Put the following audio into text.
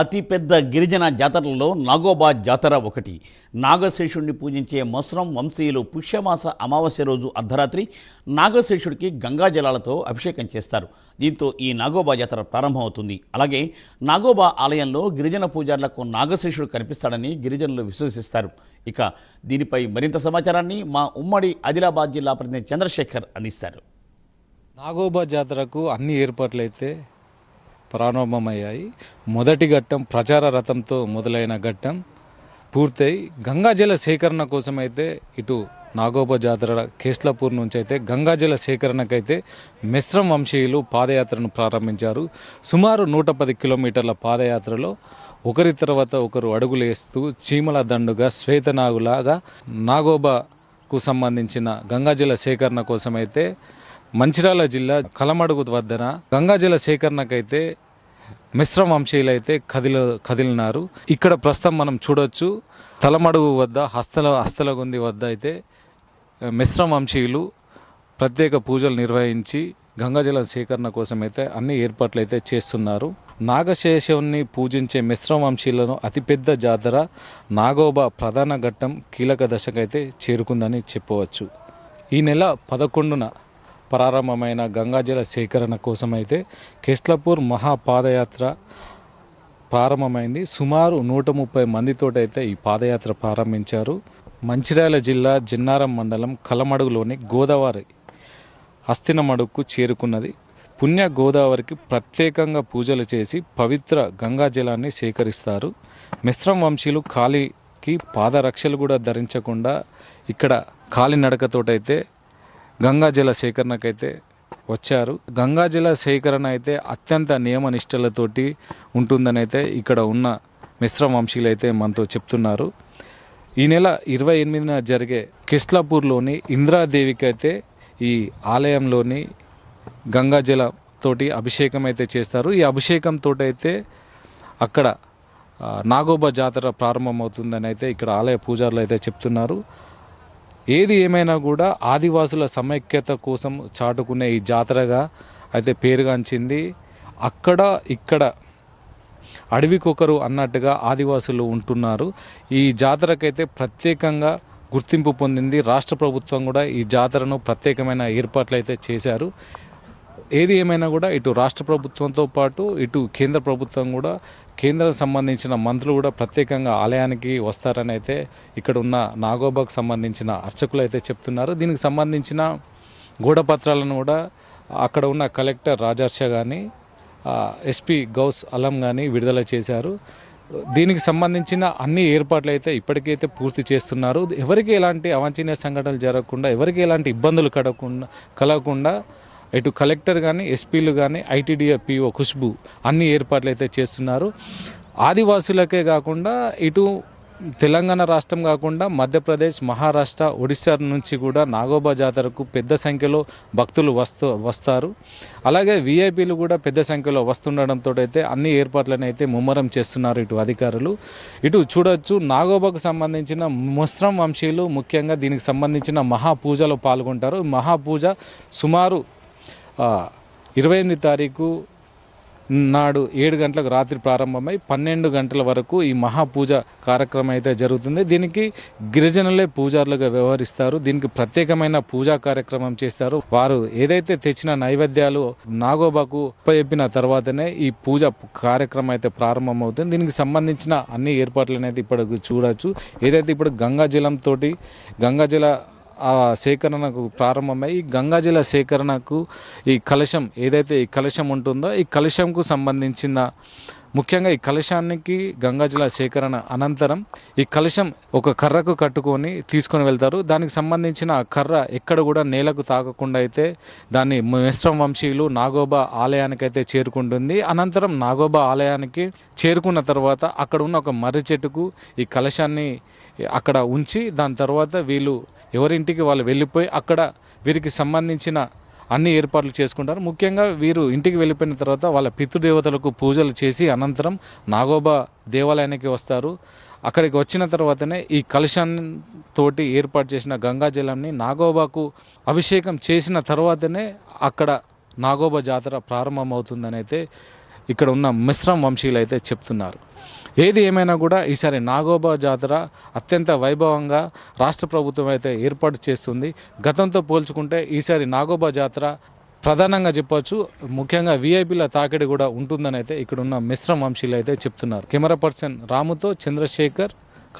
అతిపెద్ద గిరిజన జాతరలలో నాగోబా జాతర ఒకటి. నాగశేషుడిని పూజించే మొసరం వంశీయులు పుష్యమాస అమావాస్య రోజు అర్ధరాత్రి నాగశేషుడికి గంగా జలాలతో అభిషేకం చేస్తారు. దీంతో ఈ నాగోబా జాతర ప్రారంభమవుతుంది. అలాగే నాగోబా ఆలయంలో గిరిజన పూజారులకు నాగశేషుడు కనిపిస్తాడని గిరిజనులు విశ్వసిస్తారు. ఇక దీనిపై మరింత సమాచారాన్ని మా ఉమ్మడి ఆదిలాబాద్ జిల్లా ప్రతినిధి చంద్రశేఖర్ అందిస్తారు. నాగోబా జాతరకు అన్ని ఏర్పాట్లు అయితే ప్రారంభమయ్యాయి. మొదటి ఘట్టం ప్రచార రథంతో మొదలైన ఘట్టం పూర్తయి గంగాజల సేకరణ కోసం అయితే ఇటు నాగోబా జాతర కేస్లాపూర్ నుంచి అయితే గంగాజల సేకరణకైతే మిశ్రం వంశీయులు పాదయాత్రను ప్రారంభించారు. సుమారు నూట పది కిలోమీటర్ల పాదయాత్రలో ఒకరి తర్వాత ఒకరు అడుగులేస్తూ చీమల దండుగా శ్వేతనాగులాగా నాగోబాకు సంబంధించిన గంగాజల సేకరణ కోసమైతే మంచిర్యాల జిల్లా కలమడుగు వద్దన గంగాజల సేకరణకైతే మిశ్రమ వంశీయులైతే కదిల కదిలినారు. ఇక్కడ ప్రస్తుతం మనం చూడొచ్చు తలమడుగు వద్ద హస్తల హస్తలగుంది వద్ద అయితే మిశ్రమ వంశీయులు ప్రత్యేక పూజలు నిర్వహించి గంగాజల సేకరణ కోసం అయితే అన్ని ఏర్పాట్లు అయితే చేస్తున్నారు. నాగశేషుని పూజించే మిశ్రమ వంశీయులను అతిపెద్ద జాతర నాగోబా ప్రధాన ఘట్టం కీలక దశకైతే చేరుకుందని చెప్పవచ్చు. ఈ నెల పదకొండున ప్రారంభమైన గంగాజల సేకరణ కోసం అయితే కెస్లపూర్ మహాపాదయాత్ర ప్రారంభమైంది. సుమారు నూట ముప్పై మందితోటైతే ఈ పాదయాత్ర ప్రారంభించారు. మంచిర్యాల జిల్లా జిన్నారం మండలం కలమడుగులోని గోదావరి అస్థినమడుగుకు చేరుకున్నది. పుణ్య గోదావరికి ప్రత్యేకంగా పూజలు చేసి పవిత్ర గంగా జలాన్ని సేకరిస్తారు. మిశ్రం వంశీలు కాలికి పాదరక్షలు కూడా ధరించకుండా ఇక్కడ కాలినడకతోటైతే గంగాజల సేకరణకైతే వచ్చారు. గంగాజల సేకరణ అయితే అత్యంత నియమ నిష్టలతోటి ఉంటుందని అయితే ఇక్కడ ఉన్న మిశ్ర వంశీలు అయితే మనతో చెప్తున్నారు. ఈ నెల ఇరవై ఎనిమిదిన జరిగే కిస్లాపూర్లోని ఇంద్రాదేవికి అయితే ఈ ఆలయంలోని గంగాజల తోటి అభిషేకం అయితే చేస్తారు. ఈ అభిషేకంతో అయితే అక్కడ నాగోబ నాగోబా జాతర ప్రారంభమవుతుందని అయితే ఇక్కడ ఆలయ పూజారులు అయితే చెప్తున్నారు. ఏది ఏమైనా కూడా ఆదివాసుల సమైక్యత కోసం చాటుకునే ఈ జాతరగా అయితే పేరుగాంచింది. అక్కడ ఇక్కడ అడవికొకరు అన్నట్టుగా ఆదివాసులు ఉంటున్నారు. ఈ జాతరకైతే ప్రత్యేకంగా గుర్తింపు పొందింది. రాష్ట్ర ప్రభుత్వం కూడా ఈ జాతరను ప్రత్యేకమైన ఏర్పాట్లు అయితే చేశారు. ఏది ఏమైనా కూడా ఇటు రాష్ట్ర ప్రభుత్వంతో పాటు ఇటు కేంద్ర ప్రభుత్వం కూడా కేంద్రం సంబంధించిన మంత్రులు కూడా ప్రత్యేకంగా ఆలయానికి వస్తారని అయితే ఇక్కడ ఉన్న నాగోబాకు సంబంధించిన అర్చకులు అయితే చెప్తున్నారు. దీనికి సంబంధించిన గూఢపత్రాలను కూడా అక్కడ ఉన్న కలెక్టర్ రాజర్ష కానీ ఎస్పీ గౌస్ అలం కానీ విడుదల చేశారు. దీనికి సంబంధించిన అన్ని ఏర్పాట్లు అయితే ఇప్పటికైతే పూర్తి చేస్తున్నారు. ఎవరికి ఎలాంటి అవాంఛనీయ సంఘటనలు జరగకుండా ఎవరికి ఎలాంటి ఇబ్బందులు కలగకుండా కలగకుండా ఇటు కలెక్టర్ కానీ ఎస్పీలు కానీ ఐటీడీఏ పిఓ ఖుష్బు అన్ని ఏర్పాట్లు అయితే చేస్తున్నారు. ఆదివాసులకే కాకుండా ఇటు తెలంగాణ రాష్ట్రం కాకుండా మధ్యప్రదేశ్ మహారాష్ట్ర ఒడిశా నుంచి కూడా నాగోబా జాతరకు పెద్ద సంఖ్యలో భక్తులు వస్తూ వస్తారు. అలాగే విఐపీలు కూడా పెద్ద సంఖ్యలో వస్తుండడంతో అయితే అన్ని ఏర్పాట్లను అయితే ముమ్మరం చేస్తున్నారు ఇటు అధికారులు. ఇటు చూడొచ్చు నాగోబాకు సంబంధించిన ముస్లిం వంశీయులు ముఖ్యంగా దీనికి సంబంధించిన మహాపూజలో పాల్గొంటారు. మహాపూజ సుమారు ఇరవై ఎనిమిది తారీఖు నాడు ఏడు గంటలకు రాత్రి ప్రారంభమై పన్నెండు గంటల వరకు ఈ మహాపూజ కార్యక్రమం అయితే జరుగుతుంది. దీనికి గిరిజనులే పూజారులుగా వ్యవహరిస్తారు. దీనికి ప్రత్యేకమైన పూజా కార్యక్రమం చేస్తారు. వారు ఏదైతే తెచ్చిన నైవేద్యాలు నాగోబాకు చెప్పిన తర్వాతనే ఈ పూజ కార్యక్రమం అయితే ప్రారంభమవుతుంది. దీనికి సంబంధించిన అన్ని ఏర్పాట్లు అనేది ఇప్పుడు చూడొచ్చు. ఏదైతే ఇప్పుడు గంగాజలంతో గంగాజల సేకరణకు ప్రారంభమై ఈ గంగాజల సేకరణకు ఈ కలశం ఏదైతే ఈ కలశం ఉంటుందో ఈ కలశంకు సంబంధించిన ముఖ్యంగా ఈ కలశానికి గంగాజల సేకరణ అనంతరం ఈ కలశం ఒక కర్రకు కట్టుకొని తీసుకొని వెళ్తారు. దానికి సంబంధించిన ఆ కర్ర ఎక్కడ కూడా నేలకు తాకకుండా అయితే దాన్ని మిశ్రం వంశీయులు నాగోబా ఆలయానికి అయితే చేరుకుంటుంది. అనంతరం నాగోబా ఆలయానికి చేరుకున్న తర్వాత అక్కడ ఉన్న ఒక మర్రి చెట్టుకు ఈ కలశాన్ని అక్కడ ఉంచి దాని తర్వాత వీళ్ళు ఎవరింటికి వాళ్ళు వెళ్ళిపోయి అక్కడ వీరికి సంబంధించిన అన్ని ఏర్పాట్లు చేసుకుంటారు. ముఖ్యంగా వీరు ఇంటికి వెళ్ళిపోయిన తర్వాత వాళ్ళ పితృదేవతలకు పూజలు చేసి అనంతరం నాగోబా దేవాలయానికి వస్తారు. అక్కడికి వచ్చిన తర్వాతనే ఈ కలశాన్ని తోటి ఏర్పాటు చేసిన గంగా జలాన్ని నాగోబాకు అభిషేకం చేసిన తర్వాతనే అక్కడ నాగోబా జాతర ప్రారంభమవుతుందని అయితే ఇక్కడ ఉన్న మిశ్రం వంశీయులు అయితే చెప్తున్నారు. ఏది ఏమైనా కూడా ఈసారి నాగోబా జాతర అత్యంత వైభవంగా రాష్ట్ర ప్రభుత్వం అయితే ఏర్పాటు చేస్తుంది. గతంతో పోల్చుకుంటే ఈసారి నాగోబా జాతర ప్రధానంగా చెప్పొచ్చు. ముఖ్యంగా విఐపీల తాకిడి కూడా ఉంటుందని అయితే ఇక్కడ ఉన్న మిశ్రం వంశీలు అయితే చెప్తున్నారు. Camera person రాముతో Chandrasekhar